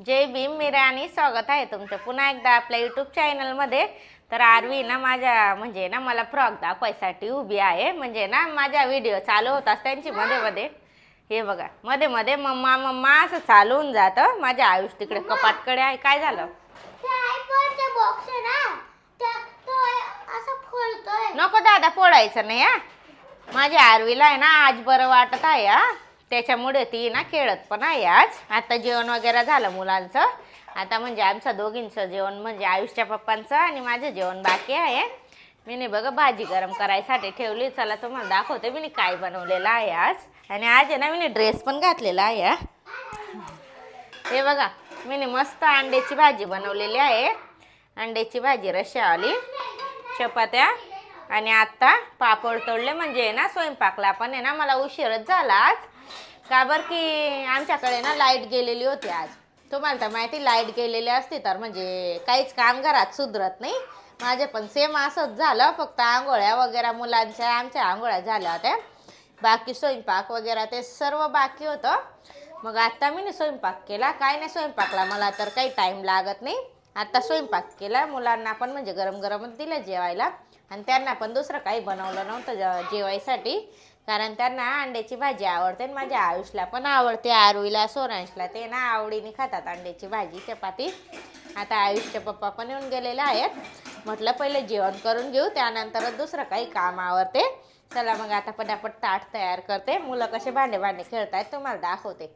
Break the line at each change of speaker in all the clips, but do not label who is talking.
जय भीम मी राणी स्वागत आहे तुमचं पुन्हा एकदा आपल्या यूट्यूब चॅनलमध्ये तर आरवी ना माझ्या म्हणजे ना मला फ्रॉक दाखवायसाठी उभी आहे. म्हणजे ना माझ्या व्हिडिओ चालू होताच त्यांची मध्ये मध्ये. हे बघा मध्ये मध्ये मम्मा मम्मा असं चालू होऊन जातं. माझ्या आयुष तिकडे कपाटकडे आहे. काय झालं? नको दादा फोडायचं नाही हा. माझ्या आरवीला आहे ना आज बरं वाटत आहे हा. त्याच्यामुळे ती ना खेळत पण आहे आज. आता जेवण वगैरे झालं मुलांचं. आता म्हणजे आमचं दोघींचं जेवण म्हणजे आयुषच्या पप्पांचं आणि माझं जेवण बाकी आहे. मी नाही बघा भाजी गरम करायसाठी ठेवली. चला तुम्हाला दाखवते मी काय बनवलेलं आहे आज. आणि आज आहे ना मी ड्रेस पण घातलेला आहे. हे बघा मी मस्त अंड्याची भाजी बनवलेली आहे. अंड्याची भाजी रश्यावाली चपात्या आणि आत्ता पापड तोडले. म्हणजे ना स्वयंपाकला पण आहे ना मला उशीरच झाला आज. का बरं की आमच्याकडे ना लाइट गेलेली होती आज. तुम्हाला तर माहिती लाइट गेलेली असती तर म्हणजे काहीच काम घरात सुधरत नाही. माझे पण सेम असंच झालं फक्त आंघोळ्या वगैरे मुलांच्या आमच्या आंघोळ्या झाल्या होत्या. बाकी स्वयंपाक वगैरे ते सर्व बाकी होतं. मग आत्ता मी स्वयंपाक केला काय नाही स्वयंपाकला मला तर काही टाईम लागत नाही. आत्ता स्वयंपाक केला मुलांना पण म्हणजे गरम गरमच दिलं जेवायला. आणि त्यांना पण दुसरं काही बनवलं नव्हतं जेवायसाठी. कारण त्यांना अंड्याची भाजी आवडते आणि माझ्या आयुषला पण आवडते. आरुईला सोरांशला ते ना आवडीने खातात अंड्याची भाजी चपाती. आता आयुषचे पप्पा पण येऊन गेलेले आहेत. म्हटलं पहिले जेवण करून घेऊ त्यानंतरच दुसरं काही काम आवडते चला मग आता पटापट ताट तयार करते. मुलं कसे भांडे भांडे खेळतायत तुम्हाला दाखवते.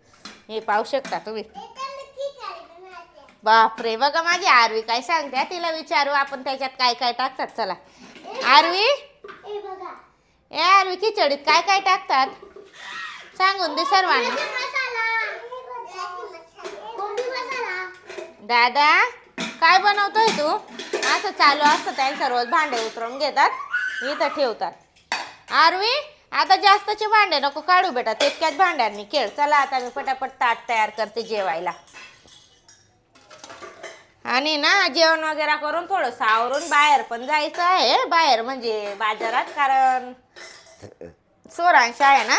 हे पाहू शकता तुम्ही. बापरे बघा माझी आरवी काय सांगते. तिला विचारू आपण त्याच्यात काय काय टाकतात? चला. आरवी आरवी खिचडीत काय काय टाकतात? सांगून दे सर्वांना. दादा काय बनवतोय तू? असं चालू असतं त्यांचं रोज भांडे उतरवून घेतात. इथं ठेवतात. आरवी आता जास्तचे भांडे नको काढू बेटा. तितक्याच भांड्यांनी खेळ. चला आता मी पटापट ताट तयार करते जेवायला. आणि ना जेवण वगैरे करून थोडंसं आवरून बाहेर पण जायचं आहे. बाहेर म्हणजे बाजारात कारण सोरांश आहे ना.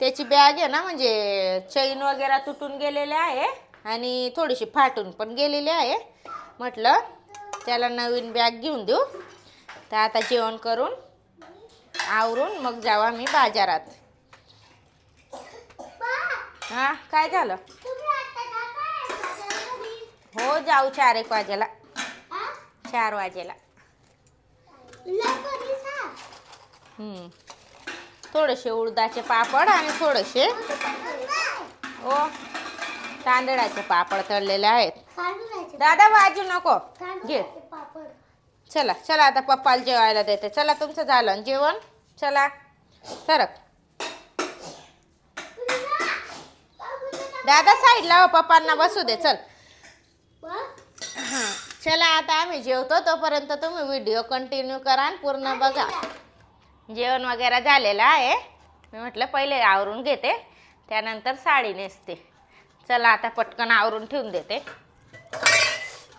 त्याची बॅग आहे ना म्हणजे चैन वगैरे तुटून गेलेले आहे. आणि थोडीशी फाटून पण गेलेली आहे. म्हटलं त्याला नवीन बॅग घेऊन देऊ. तर आता जेवण करून आवरून मग जाऊ आम्ही बाजारात. हां काय झालं
तुम्ही आता जाताय बाजारात घरी?
हो जाऊ चार एक वाजेला.
हा?
चार वाजेला. थोडेसे उडदाचे पापड आणि थोडेसे ओ तांदळाचे पापड तळलेले आहेत. दादा वाजू नको. घे. चला चला आता पप्पाला जेवायला देते. चला तुमचं झालं जेवण. चला. सरक. दादा साईडला हो पप्पांना बसू दे. चल. हां. चला आता आम्ही जेवतो तोपर्यंत तुम्ही व्हिडिओ कंटिन्यू करा आणि पूर्ण बघा. जेवण वगैरे झालेलं आहे. मी म्हटलं पहिले आवरून घेते त्यानंतर साडी नेसते. चला आता पटकन आवरून ठेवून देते.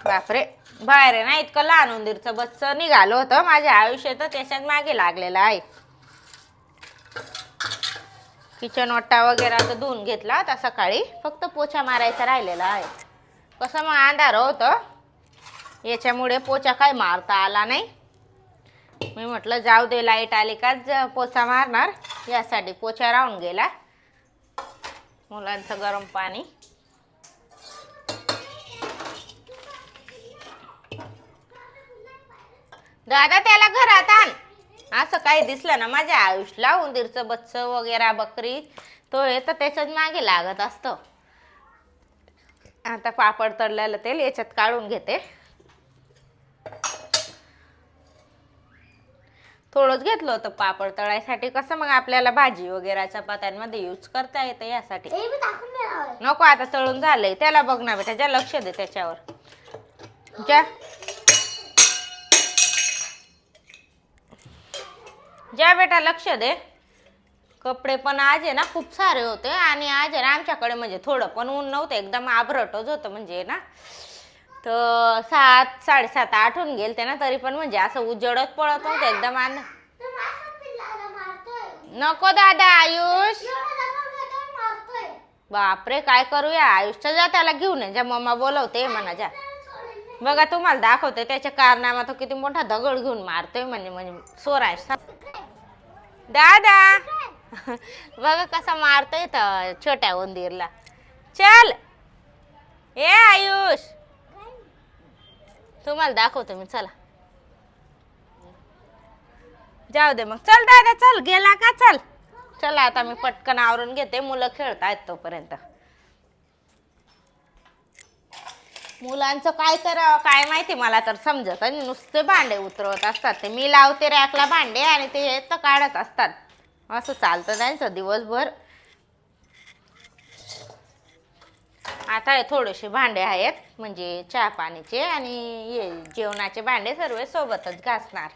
बापरे. बाहेर आहे ना इतकं लहान उंदीरचं बच्चं निघालं होतं. माझ्या आयुष्यात त्याच्यात मागे लागलेलं आहे. किचन वट्टा वगैरे तर धुवून घेतला होता सकाळी. फक्त पोछा मारायचा राहिलेला आहे. कसं मग अंधार होतं? याच्यामुळे पोचा काय मारता आला नाही. मी म्हटलं जाऊ दे लाइट आली का ज- पोचा मारणार. यासाठी पोचा राहून गेला. मुलांचं गरम पाणी. दादा त्याला घरात आण. असं काही दिसलं ना माझ्या आयुष्याला उंदीरचं बच्च वगैरे बकरी तो हे तर त्याच्याच मागे लागत असतं. आता पापड तळलेलं तेल याच्यात काढून घेते. थोडंच घेतलं होतं पापड तळायसाठी. कसं मग आपल्याला भाजी वगैरे चपात्यांमध्ये यूज करता येतं यासाठी. नको आता तळून झालंय. त्याला बघ ना बेटा ज्या लक्ष दे त्याच्यावर. ज्या ज्या बेटा लक्ष दे. कपडे पण आज आहे ना खूप सारे होते आणि आज आहे ना आमच्याकडे म्हणजे थोडं पण ऊन नव्हतं एकदम आभरटच होतं म्हणजे ना. तर सात साडेसात आठ होऊन गेलते ना तरी पण म्हणजे असं उजडत पडत नव्हतं एकदम आन नको दादा आयुष. बापरे काय करूया? आयुषच्या जा त्याला घेऊन ये जा मम्मा बोलवते म्हणा जा बघा तुम्हाला दाखवते त्याच्या कारनामा तो किती मोठा दगड घेऊन मारतोय म्हणजे म्हणजे सोराश दादा. बघा कसा मारतोय तर छोट्या उंदीरला. चल. ए आयुष. तुम्हाला दाखवतो मी चला. जाऊ दे मग. चल दादा चल. गेला का? चल. चला आता मी पटकन आवरून घेते. मुलं खेळतायत तोपर्यंत. मुलांचं काय करावं काय माहिती मला तर समजत आणि नुसते भांडे उतरवत असतात ते. मी लावते रॅकला भांडे आणि ते हे तर काढत असतात. असं चालतं त्यांचं दिवसभर. आता हे थोडेसे भांडे आहेत म्हणजे चहा पाण्याचे आणि हे जेवणाचे भांडे सर्व सोबतच घासणार.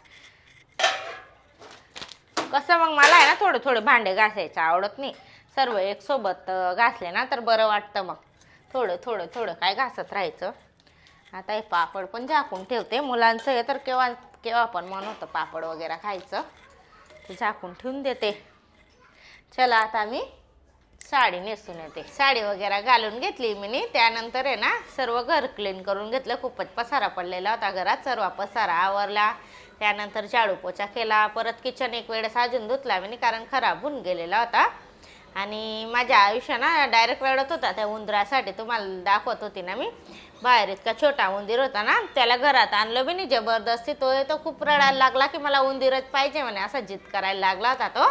कसं मग मला आहे ना थोडे थोडे भांडे घासायचं आवडत नाही. सर्व एक सोबत घासले ना तर बरं वाटतं मग. थोडं थोडं थोडं काय घासत राहायचं. आता हे पापड पण झाकून ठेवते. मुलांचं हे तर केव्हा केव्हा पण मन होतं पापड वगैरे खायचं. ते झाकून ठेवून देते. चला आता मी साडी नेसून येते. साडी वगैरे घालून घेतली मी त्यानंतर आहे ना सर्व घर क्लीन करून घेतलं. खूपच पसारा पडलेला होता घरात. सर्व पसारा आवरला. त्यानंतर झाडू पोचा केला. परत किचन एक वेळेस अजून धुतला मी कारण खराब होऊन गेलेला होता. आणि माझ्या आयुष्य ना डायरेक्ट रडत होता. त्या उंदरासाठी तुम्हाला दाखवत होती ना मी. बाहेर इतका छोटा उंदीर होता ना त्याला घरात आणलं बी नाही. जबरदस्ती तो तो खूप रडायला लागला की मला उंदीरच पाहिजे म्हणे असा जिद करायला लागला होता तो.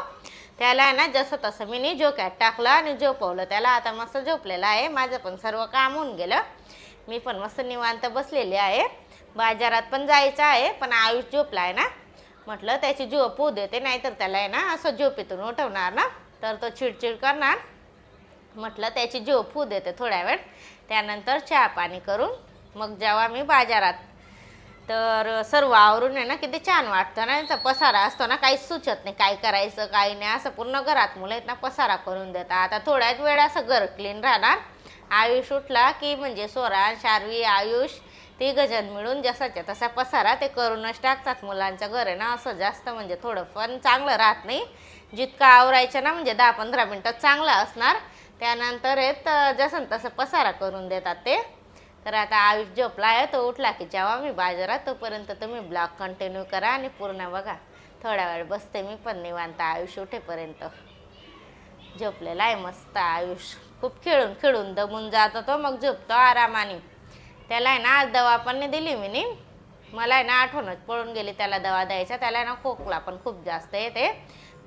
त्याला आहे ना जसं तसं मी नी झोक्यात टाकलं आणि झोपवलं. त्याला आता मस्त झोपलेलं आहे माझं पण सर्व काम होऊन गेलं. मी पण मस्त निवांत बसलेली आहे. बाजारात पण जायचं आहे पण आयुष झोपला आहे ना. म्हटलं त्याची झोप होऊ देते नाहीतर त्याला आहे ना असं झोपेतून उठवणार ना. तर तो चिडचिड करणार. म्हटलं त्याची झोप होऊ देते थोड्या वेळ. त्यानंतर चहा पाणी करून मग जेव्हा मी बाजारात तर सर्व आवरून आहे ना किती छान वाटतं ना याचा पसारा असतो ना काहीच सुचत नाही काय करायचं काही नाही असं पूर्ण घरात मुलं आहेत ना पसारा करून देतात. आता थोड्याच वेळ असं घर क्लीन राहणार. आयुष उठला की म्हणजे सोरा शार्वी आयुष ती गजन मिळून जसाच्या तसा पसारा ते करूनच टाकतात. मुलांचं घर आहे ना असं जास्त म्हणजे थोडं पण चांगलं राहत नाही. जितकं आवरायचं ना म्हणजे दहा पंधरा मिनटात चांगलं असणार. त्यानंतर येत जसं तसं पसारा करून देतात ते. तर आता आयुष झोपला आहे तो उठला की जेव्हा मी बाजारात तोपर्यंत तुम्ही ब्लॉग कंटिन्यू करा आणि पूर्ण बघा. थोडा वेळ बसते मी पण निवांत आयुष उठेपर्यंत. झोपलेला आहे मस्त आयुष. खूप खेळून खेळून दमून जातो तो मग झोपतो आरामाने. त्याला आहे ना आज दवा पण नाही दिली मी नी. मला आहे ना आठवणच पळून गेली त्याला दवा द्यायचा त्याला आहे ना खोकला पण खूप जास्त येते.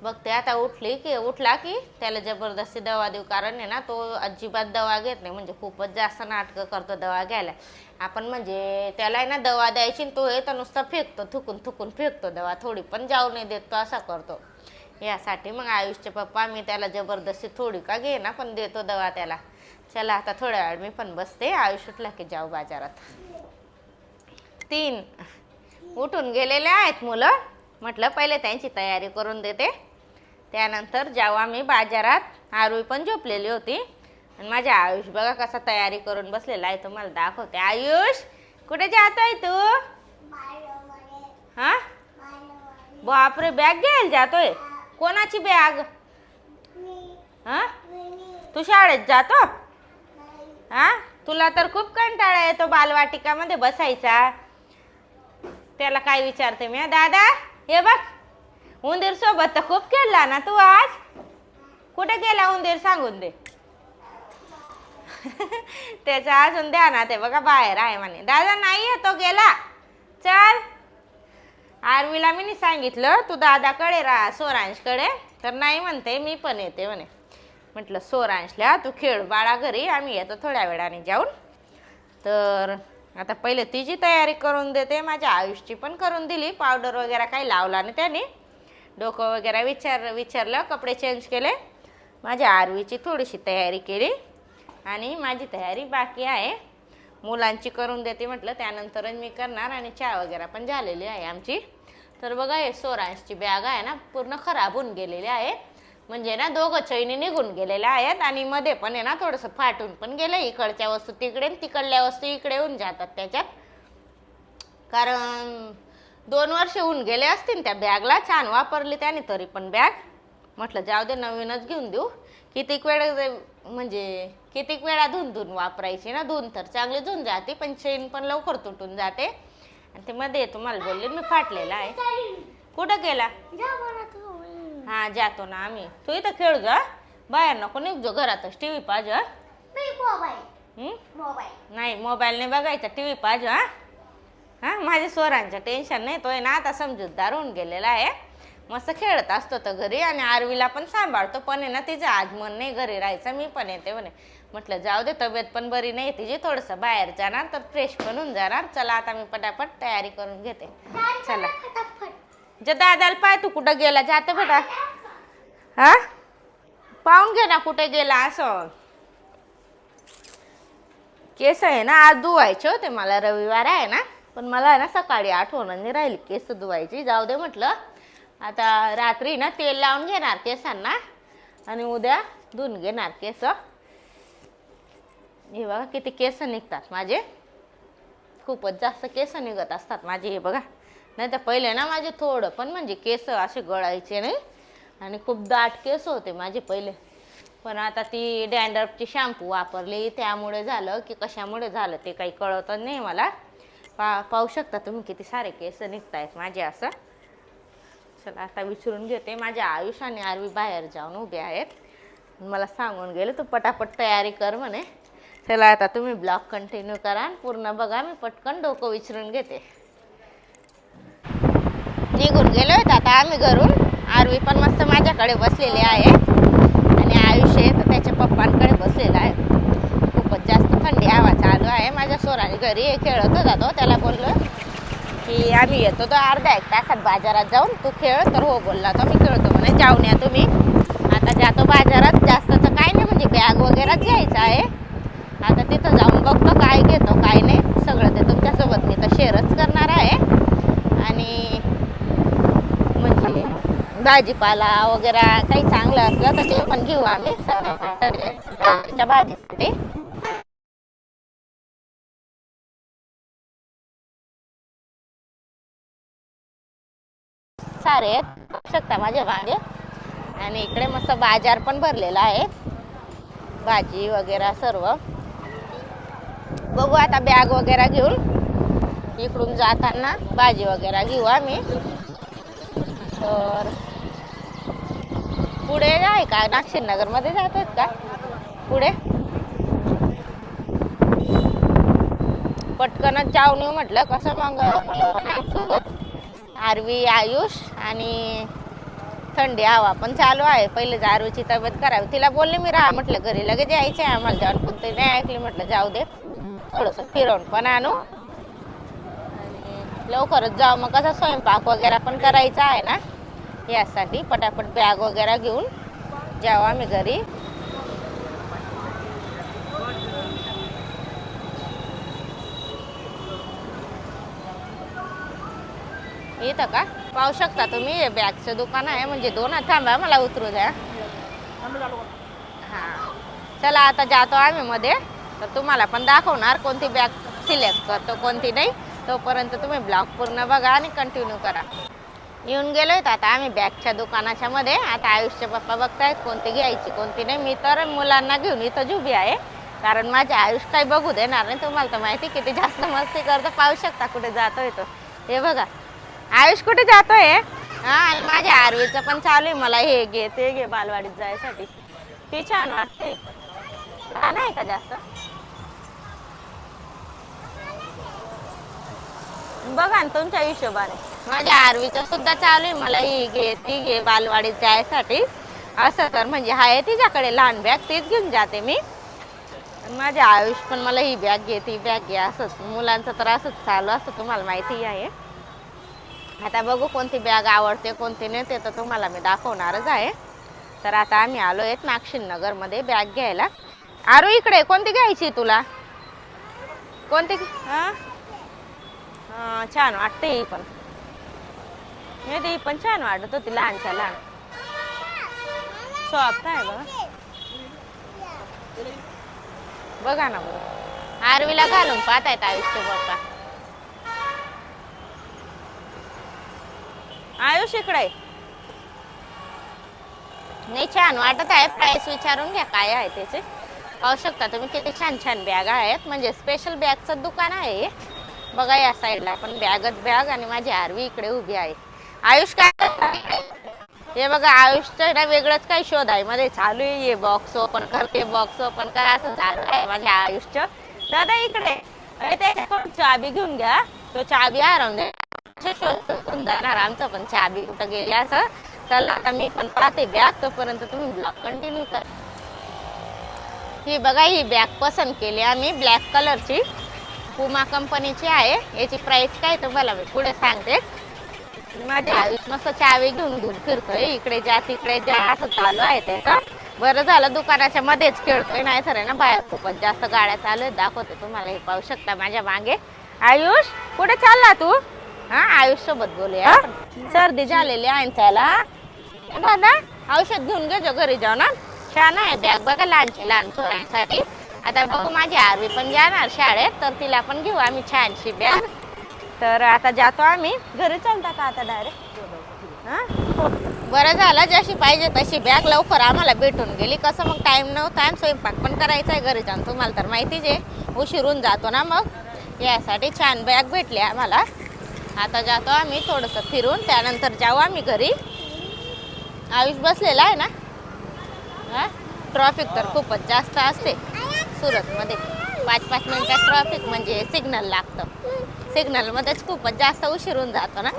बघते आता उठली की उठला की त्याला जबरदस्ती दवा देऊ. कारण आहे ना तो अजिबात दवा घेत नाही. म्हणजे खूपच जास्त नाटकं करतो दवा घ्यायला. आपण म्हणजे त्याला आहे ना दवा द्यायची आणि तो येतो नुसता फेकतो थुकून थुकून फेकतो दवा. थोडी पण जाऊ नाही देत तो असा करतो. यासाठी मग आयुषचे पप्पा मी त्याला जबरदस्ती थोडी का घे ना पण देतो दवा त्याला. चला आता थोड्या वेळ मी पण बसते. आयुष उठला की जाऊ बाजारात. तीन. उठून गेलेले आहेत मुलं. म्हटलं पहिले त्यांची तयारी करून देते. त्यानंतर जेव्हा मी बाजारात आरुई पण झोपलेली होती आणि माझ्या आयुष बघा कसा तयारी करून बसलेला आहे तुम्हाला दाखवते. आयुष कुठे जात आहे तू? हा? बापरे बॅग घ्यायला जातोय? कोणाची बॅग हा? तू शाळेत जातो? हा? तुला तर खूप कंटाळा येतो बालवाटिकामध्ये बसायचा. त्याला काय विचारते मी? दादा हे बघ. उंदीर सोबत तर खूप खेळला ना तू आज? कुठे गेला उंदीर सांगून दे. त्याचं अजून द्या ना ते बघा बाहेर आहे म्हणे. दादा नाही तो गेला. चल. आरवीला मी सांगितलं तू दादाकडे राहा सोरांशकडे. तर नाही म्हणते मी पण येते म्हणे. म्हटलं सोरांशला तू खेळ बाळा घरी आम्ही येतो थोड्या वेळाने जाऊन. तर आता पहिले तिची तयारी करून देते माझ्या आयुषची पण करून दिली पावडर वगैरे काही लावला नाही त्याने. डोकं वगैरे विचार विचारलं कपडे चेंज केले. माझ्या आरवीची थोडीशी तयारी केली आणि माझी तयारी बाकी आहे. मुलांची करून देते म्हटलं त्यानंतरच मी करणार आणि चहा वगैरे पण झालेली आहे आमची. तर बघा हे सोरांशची बॅग आहे ना पूर्ण खराब होऊन गेलेली आहे. म्हणजे ना दोघं चैनी निघून गेलेल्या आहेत आणि मध्ये पण आहे ना थोडंसं फाटून पण गेलं इकडच्या वस्तू तिकडे तिकडल्या वस्तू इकडे येऊन जातात त्याच्यात. कारण दोन वर्ष होऊन गेले असतील त्या बॅगला छान वापरली त्याने तरी पण बॅग म्हटलं जाऊ दे नवीनच घेऊन देऊ. कितीक वेळ जे- म्हणजे कितीक वेळा धुवून धुवून वापरायची ना? धुवून तर चांगली धुवून जाते पण चेन पण लवकर तुटून जाते. आणि ते मध्ये तुम्हाला बोलले मी फाटलेला आहे. कुठं गेला?
जा
हा जातो ना आम्ही. तू इथं खेळ ग बाहेर नको निघजो घरातच टी व्ही पाहिजे नाही मोबाईल नाही बघायचा टी व्ही पाहिजे हा. हा माझ्या स्वरांचं टेन्शन नाही. तो आहे ना आता समजूतदार होऊन गेलेला आहे. मस्त खेळत असतो तर घरी आणि आरवीला पण सांभाळतो. पण आहे ना तिचं आज मन नाही घरी राहायचं मी पण येते म्हणे. म्हटलं जाऊ दे तब्येत पण बरी नाही तिची थोडंसं बाहेर जाणार तर फ्रेश पण होऊन जाणार. चला आता मी पटापट तयारी करून घेते. चला. जे दादाला पाय तू कुठं गेला? जाते बेटा. हा? पाहून घे ना कुठे गेला असं. केस आहे ना आज धुवायचे होते मला. रविवार आहे ना. पण मला आहे ना सकाळी आठवण नाही राहिली केस धुवायची. जाऊ दे म्हटलं. आता रात्री ना तेल लावून घेणार केसांना आणि उद्या धुवून घेणार केस. हे बघा किती केस निघतात माझे. खूपच जास्त केस निघत असतात माझे हे बघा. नाही तर पहिले ना माझे थोडं पण म्हणजे केस असे गळायचे नाही. आणि खूप दाट केस होते माझे पहिले. पण आता ती डॅन्ड्रफची शॅम्पू वापरली त्यामुळे झालं की कशामुळे झालं ते काही कळतच नाही मला. पा पाहू शकता तुम्ही किती सारे केस निघतायत माझे असं. चला आता विचारून घेते. माझ्या आयुष आणि आरवी बाहेर जाऊन उभे आहेत. मला सांगून गेले तू पटापट तयारी कर म्हणे. चला आता तुम्ही ब्लॉग कंटिन्यू करा आणि पूर्ण बघा. मी पटकन डोकं विचारून घेते. निघून गेलो आहेत आता आम्ही घरून. आरवी पण मस्त माझ्याकडे बसलेली आहे. आणि आयुष्य तर त्याच्या पप्पांकडे बसलेला आहे. खूपच जास्त थंडी हवा चालू आहे माझ्या सोराने घरी खेळत होता तो त्याला बोललो की आम्ही येतो तो अर्धा एक तासात बाजारात जाऊन तू खेळ तर हो बोलला तो मी खेळतो म्हणे जाऊन या तुम्ही आता जातो बाजारात जास्त तर काय नाही म्हणजे बॅग वगैरेच घ्यायचं आहे आता तिथं जाऊन बघतो काय घेतो काय नाही सगळं ते तुमच्यासोबत मी तर शेअरच करणार आहे आणि म्हणजे भाजीपाला वगैरे काही चांगलं असलं तर ते पण घेऊ आम्ही संध्याकाळच्या भाजीसाठी सारे आहेत. शकता माझ्या वांगे आणि इकडे मस्त बाजार पण भरलेला आहे. भाजी वगैरे सर्व. बघू आता बॅग वगैरे घेऊन इकडून जाताना भाजी वगैरे घेऊ आम्ही. तर पुढे आहे का? नागशिरनगरमध्ये जात आहेत का? पुढे? पटकनच जाऊन येऊ म्हटलं कसं मग? आरवी आयुष आणि थंडी हवा पण चालू आहे. पहिले आरवीची तब्येत करावी तिला बोलले मी राहा म्हटलं घरी. लगेच यायचे आहे आम्हाला जाऊन पण ते नाही ऐकली म्हटलं जाऊ दे. थोडंसं फिरवून पण आणू. आणि लवकरच जाऊ. मग कसं स्वयंपाक वगैरे पण करायचा आहे ना? यासाठी पटापट बॅग वगैरे घेऊन जाऊ आम्ही घरी. इथं का? पाहू शकता तुम्ही बॅगचं दुकान आहे. म्हणजे दोन थांबा मला उतरू द्या. हा. चला आता जातो आम्ही मध्ये. तर तुम्हाला पण दाखवणार कोणती बॅग सिलेक्ट करतो कोणती नाही. तोपर्यंत तुम्ही ब्लॉग पूर्ण बघा आणि कंटिन्यू करा. येऊन गेलोय आता आम्ही बॅगच्या दुकानाच्या मध्ये. आता आयुषचे पप्पा बघतायत कोणती घ्यायची कोणती नाही. मी तर मुलांना घेऊन इथं उभी आहे. कारण माझे आयुष काही बघू देणार नाही. तुम्हाला तर माहिती किती जास्त मस्ती करतो. पाहू शकता कुठे जातोय तो. हे बघा. आयुष कुठे जातोय? हा आणि माझ्या आरवीचं पण चालू आहे. मला हे घे ते घे बालवाडीत जायसाठी. ती छान वाटते. का नाही का जास्त? बघा ना तुमच्या हिशोबाने. माझ्या आरवीचं सुद्धा चालू आहे. मला ही घे ती घे बालवाडीत जायसाठी. असं तर म्हणजे आहे तिच्याकडे लहान बॅग तीच घेऊन जाते मी. माझ्या आयुष पण मला ही बॅग घे ती बॅग घे. असंच. मुलांचं तर असंच चालू असं तुम्हाला माहिती आहे. आता बघू कोणती बॅग आवडते कोणती नाही ते तर तुम्हाला मी दाखवणारच आहे. तर आता आम्ही आलो आहेत नागशिनगरमध्ये बॅग घ्यायला. आरू इकडे कोणती घ्यायची तुला? कोणती? हां? छान वाटते ही पण. नाही ती पण छान वाटत होती लहानच्या लहान. सॉफ्ट आहे बघा. बघा ना बघा आरवीला घालून पाहत आहेत आयुष्य बघा आयुष इकडे नाही छान वाटत आहे प्राइस विचारून घ्या काय आहे त्याचे. पाहू शकता तुम्ही किती छान छान बॅग आहेत. म्हणजे स्पेशल बॅगचं दुकान आहे बघा या साईडला पण बॅगच बॅग आणि माझी आरवी इकडे उभी आहे. आयुष काय हे बघा आयुषचं ना वेगळंच काही शोध आहे. मध्ये चालू आहे हे बॉक्स ओपन कर ते बॉक्स ओपन कर असं चालू आहे माझ्या आयुषचं. दादा इकडे त्याच्याकडून चाबी घेऊन घ्या. तो चाबी हरवून दे शोधून जाणार. आमचं पण चाबी कुठं गेली असं. चला आता मी पण पाहते बॅग तोपर्यंत तुम्ही ब्लॉग कंटिन्यू कर. ही बघा ही बॅग पसंत केली आम्ही ब्लॅक कलरची. पुमा कंपनीची आहे. याची प्राईस काय तुम्हाला मी पुढे सांगते. माझ्या आयुष मस्त चावी घेऊन घेऊन फिरतोय. इकडे जा तिकडे जा असं चालू आहे त्याचं. बरं झालं दुकानाच्या मध्येच खेळतोय. नाही तर ना बाहेर खूपच जास्त गाड्या चालू आहेत. दाखवते तुम्हाला हे पाहू शकता माझ्या मागे. आयुष कुठे चालला तू? आयुष सोबत बोलूया सर्दी झालेली आहे त्याला. दादा औषध घेऊन घे जो घरी जाऊ ना छान आहे बॅग बघा लहानची लहान पोरांसाठी. आता बघू माझी आरवी पण जाणार शाळेत तर तिला पण घेऊ आम्ही छानशी बॅग. तर आता जातो आम्ही. घरी चालता का आता डायरेक्ट बरं झालं जशी पाहिजे तशी बॅग लवकर आम्हाला भेटून गेली. कसं मग टाइम नव्हता आणि स्वयंपाक पण करायचा आहे घरी जाऊन. तुम्हाला तर माहितीच आहे. उशिरून जातो ना मग. यासाठी छान बॅग भेटली आम्हाला. आता जातो आम्ही थोडंसं फिरून त्यानंतर जाऊ आम्ही घरी. आयुष बसलेला आहे ना? हां? ट्रॉफिक तर खूपच जास्त असते सुरतमध्ये. पाच पाच मिनिटात ट्रॉफिक म्हणजे सिग्नल लागतं. सिग्नलमध्येच खूपच जास्त उशिरून जातो ना?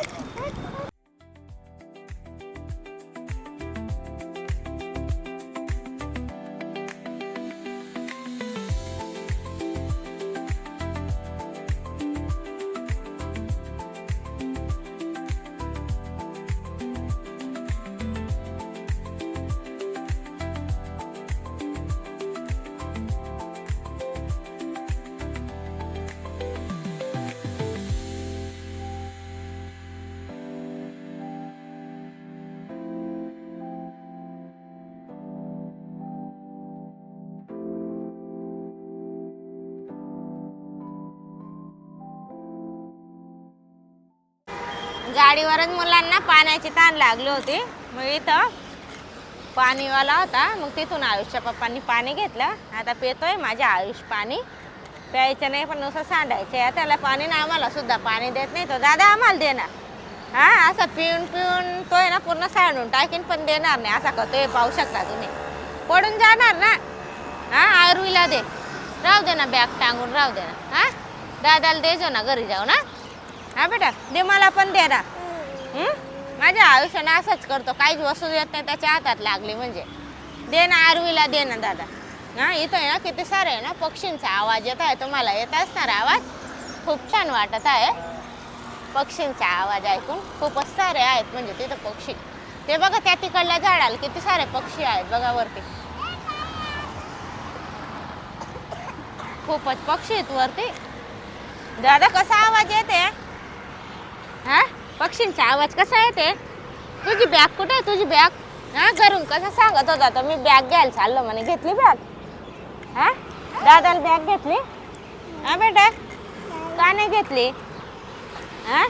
गाडीवरच मुलांना पाण्याची ताण लागली होती. मग इथं पाणीवाला होता. मग तिथून आयुषच्या पप्पांनी पाणी घेतलं. आता पितोय माझ्या आयुष पाणी. प्यायचं नाही पण नुसतं सांडायचं आहे. त्याला पाणी ना आम्हाला सुद्धा पाणी देत नाही. तो दादा आम्हाला देणार हां असं पिऊन पिऊन तो आहे ना पूर्ण सांडून टाकीन पण देणार नाही. असा करतोय पाहू शकता तुम्ही. पडून जाणार ना. हां आयुर्वीला दे. राहू दे ना बॅग टांगून राहू दे ना. हां? दादाला देजो ना घरी जाऊ ना. हा बेटा दे मला पण दे ना. माझ्या आयुष्याने असंच करतो काहीच वस्तू येत नाही त्याच्या हातात लागली म्हणजे. दे ना आरवीला दे ना दादा. ना इथं आहे ना किती सारे आहे ना पक्षींचा आवाज येत आहे तुम्हाला येत असणार आवाज? खूप छान वाटत आहे. पक्षींचा आवाज ऐकून खूपच सारे आहेत म्हणजे तिथं पक्षी. ते बघा त्या तिकडल्या झाडाला किती सारे पक्षी आहेत बघा वरती. खूपच पक्षी आहेत वरती. दादा कसा आवाज येते? हा? पक्षींचा आवाज कसा येते तुझी बॅग कुठे आहे? तुझी बॅग हा घरून कसं सांगत होता तर मी बॅग घ्यायला चाललो म्हणे. घेतली बॅग हा? दादाला बॅग घेतली? हा बेटा? का नाही घेतली? हा?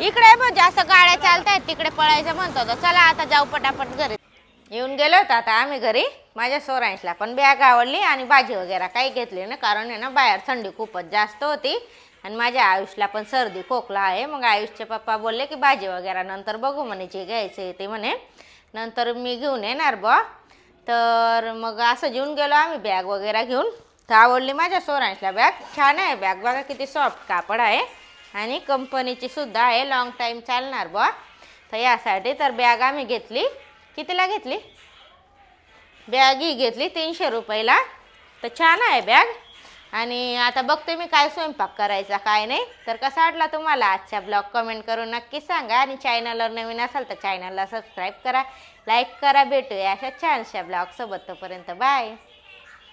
इकडे बघ जास्त गाड्या चालतायत तिकडे पळायचं म्हणतो तर चला आता जाऊ पटापट घरी. येऊन गेलो होतो आता आम्ही घरी. माझ्या सोरांशला पण बॅग आवडली आणि भाजी वगैरे काही घेतली ना कारण आहे ना बाहेर थंडी खूपच जास्त होती. आणि माझ्या आयुषला पण सर्दी खोकला आहे. मग आयुषचे पप्पा बोलले की भाजी वगैरे नंतर बघू म्हणे जे घ्यायचं आहे ते म्हणे. नंतर मी घेऊन येणार बा तर मग असं घेऊन गेलो आम्ही बॅग वगैरे घेऊन. तर आवडली माझ्या सोरांशला बॅग छान आहे बॅग बघा किती सॉफ्ट कापड आहे. आणि कंपनीची सुद्धा आहे. लॉंग टाईम चालणार बा तर यासाठी तर बॅग आम्ही घेतली. कितीला घेतली? बॅग ही घेतली तीनशे रुपयाला. तर छान आहे बॅग आणि आता बघते मी काय स्वयंपाक करायचा काय नाही. तर कसा वाटला तुम्हाला आजचा ब्लॉग? कमेंट करून नक्की सांगा. आणि चॅनलवर नवीन असाल तर चॅनलला सबस्क्राईब करा लाईक करा भेटूया अशा छानशा ब्लॉगसोबत तोपर्यंत. बाय.